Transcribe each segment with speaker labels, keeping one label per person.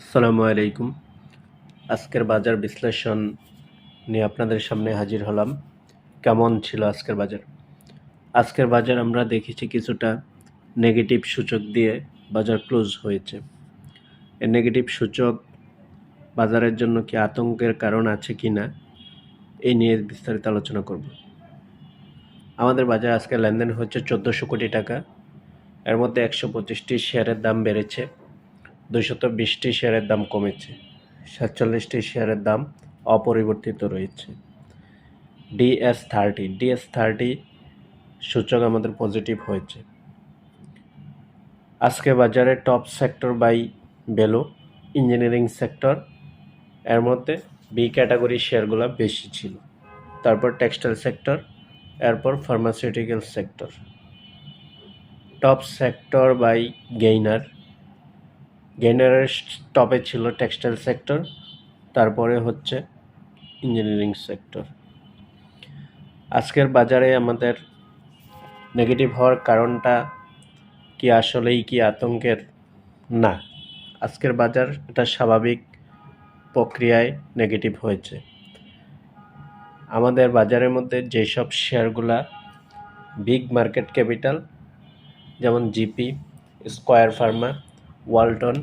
Speaker 1: আসসালামু আলাইকুম। আজকের বাজার বিশ্লেষণ নিয়ে আপনাদের সামনে হাজির হলাম। কেমন ছিল আজকের বাজার? আজকের বাজার আমরা দেখেছি কিছুটা নেগেটিভ সূচক দিয়ে বাজার ক্লোজ হয়েছে। এই নেগেটিভ সূচক বাজারের জন্য কি আতঙ্কের কারণ আছে কি না, এই নিয়ে বিস্তারিত আলোচনা করব। আমাদের বাজার আজকে লেনদেন হচ্ছে চোদ্দোশো কোটি টাকা। এর মধ্যে একশো পঁচিশটি শেয়ারের দাম বেড়েছে। দুশত বিশটি শেয়ারের দাম কমেছে। সাতচল্লিশটি শেয়ারের দাম অপরিবর্তিত রয়েছে। DS thirty. ডিএস থার্টি সূচক আমাদের পজিটিভ হয়েছে। আজকে বাজারে top sector by value engineering sector. এর মধ্যে বি ক্যাটাগরি শেয়ারগুলো বেশি ছিল। তারপর টেক্সটাইল সেক্টর, এরপর pharmaceutical sector. Top sector by gainer গেইনারের টপে ছিল টেক্সটাইল সেক্টর তারপরে হচ্ছে ইঞ্জিনিয়ারিং সেক্টর আজকের বাজারে আমাদের নেগেটিভ হওয়ার কারণটা কি আসলেই কি আতঙ্কের? না, আজকের বাজার এটা স্বাভাবিক প্রক্রিয়ায় নেগেটিভ হয়েছে। আমাদের বাজারের মধ্যে যেসব শেয়ারগুলা বিগ মার্কেট ক্যাপিটাল যেমন জিপি স্কোয়ার ফার্মা ওয়ালটন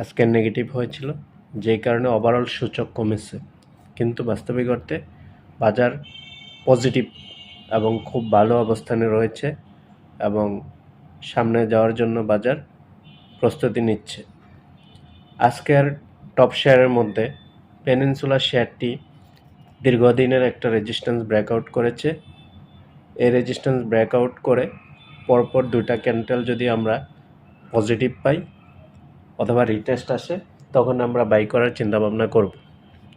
Speaker 1: আজকে নেগেটিভ হয়েছিল, যেই কারণে ওভারঅল সূচক কমেছে। কিন্তু বাস্তবিক অর্থে বাজার পজিটিভ এবং খুব ভালো অবস্থানে রয়েছে এবং সামনে যাওয়ার জন্য বাজার প্রস্তুতি নিচ্ছে। আজকের টপ শেয়ারের মধ্যে পেনিনসুলা শেয়ারটি দীর্ঘদিনের একটা রেজিস্ট্যান্স ব্রেকআউট করেছে। এই রেজিস্ট্যান্স ব্রেকআউট করে পরপর দুটা ক্যান্টেল যদি আমরা পজিটিভ পাই অথবা রিটেস্ট আসে তখন আমরা বাই করার চিন্তাভাবনা করব।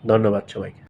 Speaker 1: ধন্যবাদ সবাইকে।